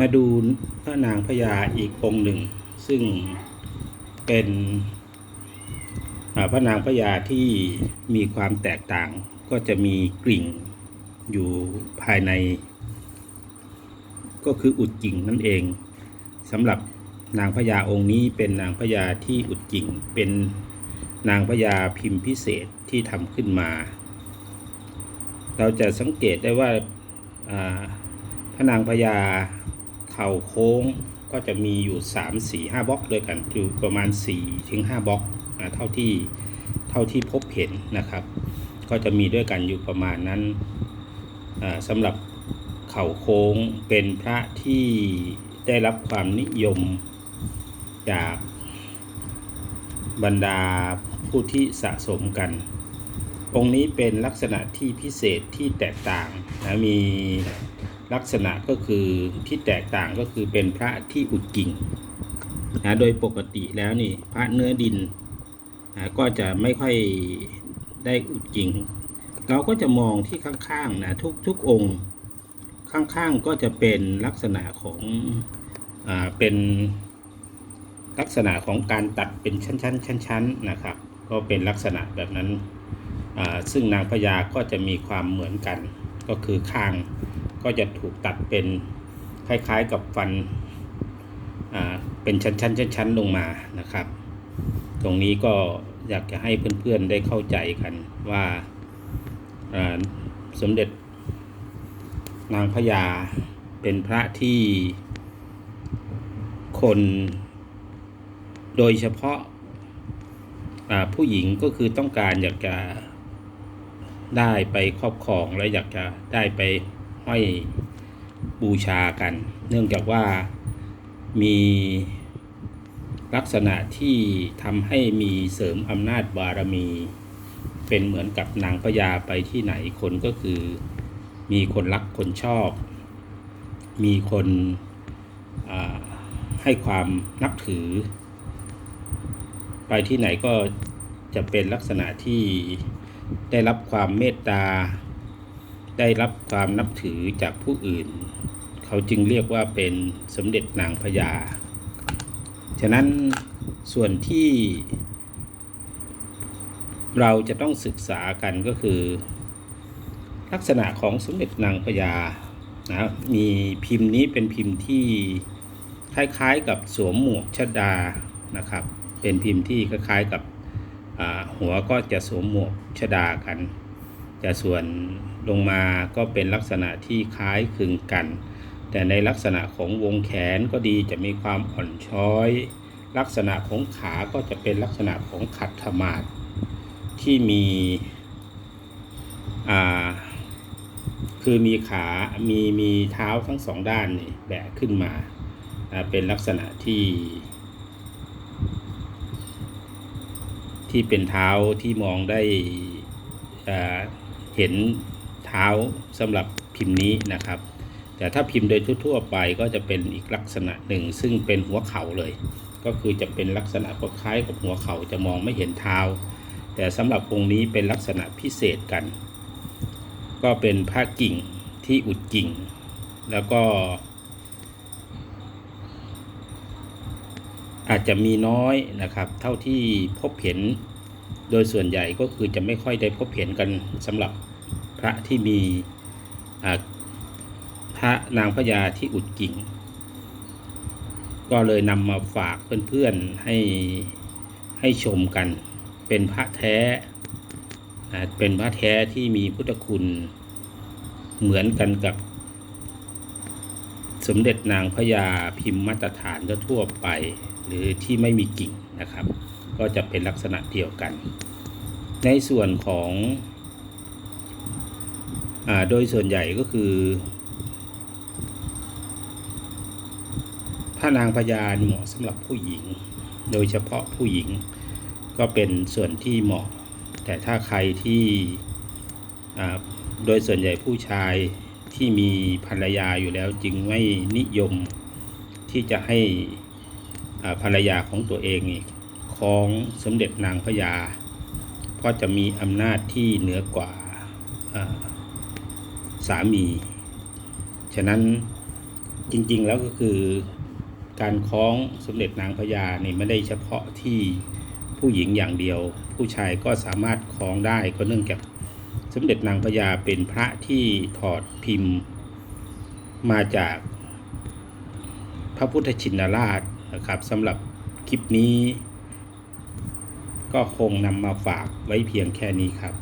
มาดูพระนางพญาอีกองค์หนึ่ง ซึ่งเป็นพระนางพญาที่มีความแตกต่างก็จะมีกลิ่งอยู่ภายใน ก็คืออุดกิ่งนั่นเองสำหรับนางพญาองค์นี้เป็นนางพญาที่อุดกิ่ง เป็นนางพญาพิมพ์พิเศษที่ทำขึ้นมา เราจะสังเกตได้ว่าพระนางพญา เข่าโค้งก็จะมีอยู่ 3 4 5บล็อกด้วยกันอยู่ประมาณ4ถึง5บล็อกอ่าเท่าที่เท่าที่พบเห็นนะครับ ก็จะมีด้วยกันอยู่ประมาณนั้นสำหรับเข่าโค้งเป็นพระที่ได้รับความนิยมจากบรรดาผู้ที่สะสมกัน องค์นี้เป็นลักษณะที่พิเศษที่แตกต่างนะมี ลักษณะก็คือที่แตกต่างก็คือเป็นพระที่อุดกิ่งนะโดยปกติแล้วนี่พระเนื้อดินนะก็จะไม่ค่อยได้อุดกิ่ง เราก็จะมองที่ข้างๆนะทุกทุกองค์ข้างๆก็จะเป็นลักษณะของอ่าเป็นลักษณะของการตัดเป็นชั้นๆชั้นๆนะครับ ก็เป็นลักษณะแบบนั้นอ่าซึ่งนางพญาก็จะมีความเหมือนกัน ก็คือข้าง ก็จะถูกตัดเป็นคล้ายๆกับฟันเป็นชั้นๆชั้นๆลงมานะครับ ตรงนี้ก็อยากจะให้เพื่อนๆได้เข้าใจกันว่าสมเด็จนางพญาเป็นพระที่คนโดยเฉพาะผู้หญิงก็คือต้องการอยากจะได้ไปครอบครองและอยากจะได้ไป ห้อยบูชากัน เนื่องจากว่ามีลักษณะที่ทำให้มีเสริมอำนาจบารมี เป็นเหมือนกับนางพญาไปที่ไหนคนก็คือ มีคนรักคนชอบ มีคนให้ความนับถือ ไปที่ไหนก็จะเป็นลักษณะที่ได้รับความเมตตา ได้รับความนับถือจากผู้อื่น เขาจึงเรียกว่าเป็นสมเด็จนางพญา ฉะนั้นส่วนที่ เราจะต้องศึกษากันก็คือ ลักษณะของสมเด็จนางพญานะมีพิมพ์นี้เป็นพิมพ์ที่คล้ายๆกับสวมหมวกชดานะครับ เป็นพิมพ์ที่คล้ายๆกับหัวก็จะสวมหมวกชดากัน แต่ส่วนลงมาก็เป็นลักษณะที่คล้ายคลึงกัน แต่ในลักษณะของวงแขนก็ดีจะมีความอ่อนช้อย ลักษณะของขาก็จะเป็นลักษณะของขัดธมาศที่มีอ่าคือมีขามีมีเท้าทั้งสองด้านนี่แบะขึ้นมาอ่าเป็นลักษณะที่ ที่เป็นเท้าที่มองได้ เห็นเท้าสำหรับพิมพ์นี้นะครับ แต่ถ้าพิมพ์โดยทั่วๆไปก็จะเป็นอีกลักษณะหนึ่ง ซึ่งเป็นหัวเข่าเลย ก็คือจะเป็นลักษณะคล้ายกับหัวเข่าจะมองไม่เห็นเท้า แต่สำหรับองค์นี้เป็นลักษณะพิเศษกัน ก็เป็นผ้ากิ่งที่อุดกิ่ง แล้วก็ อาจจะมีน้อยนะครับ เท่าที่พบเห็น โดยส่วนใหญ่ก็คือจะไม่ค่อยได้พบเห็นกันสำหรับพระที่มีพระนางพญาที่อุดกิ่ง ก็เลยนำมาฝากเพื่อนๆให้ให้ชมกัน เป็นพระแท้เป็นพระแท้ที่มีพุทธคุณเหมือนกันกับ สมเด็จนางพญาพิมพ์มาตรฐานทั่วไป หรือที่ไม่มีกิ่งนะครับ ก็จะเป็นลักษณะเดียวกัน ในส่วนของอโดยส่วนใหญ่ก็คือพระนางพญาเหมาะสำหรับผู้หญิง โดยเฉพาะผู้หญิงก็เป็นส่วนที่เหมาะ แต่ถ้าใครที่โดยส่วนใหญ่ผู้ชายที่มีภรรยาอยู่แล้วจึงไม่นิยมที่จะให้ภรรยาของตัวเอง นี่คล้องสมเด็จนางพญาเพราะจะมีอำนาจที่เหนือกว่าอ่าสามี ฉะนั้นจริงๆแล้วก็คือการคล้องสมเด็จนางพญานี่ไม่ได้เฉพาะที่ผู้หญิงอย่างเดียว ผู้ชายก็สามารถคล้องได้ก็เนื่องจากสมเด็จนางพญาเป็นพระที่ถอดพิมพ์มาจากพระพุทธชินราชนะครับสำหรับคลิปนี้ ก็คงนำมาฝากไว้เพียงแค่นี้ครับ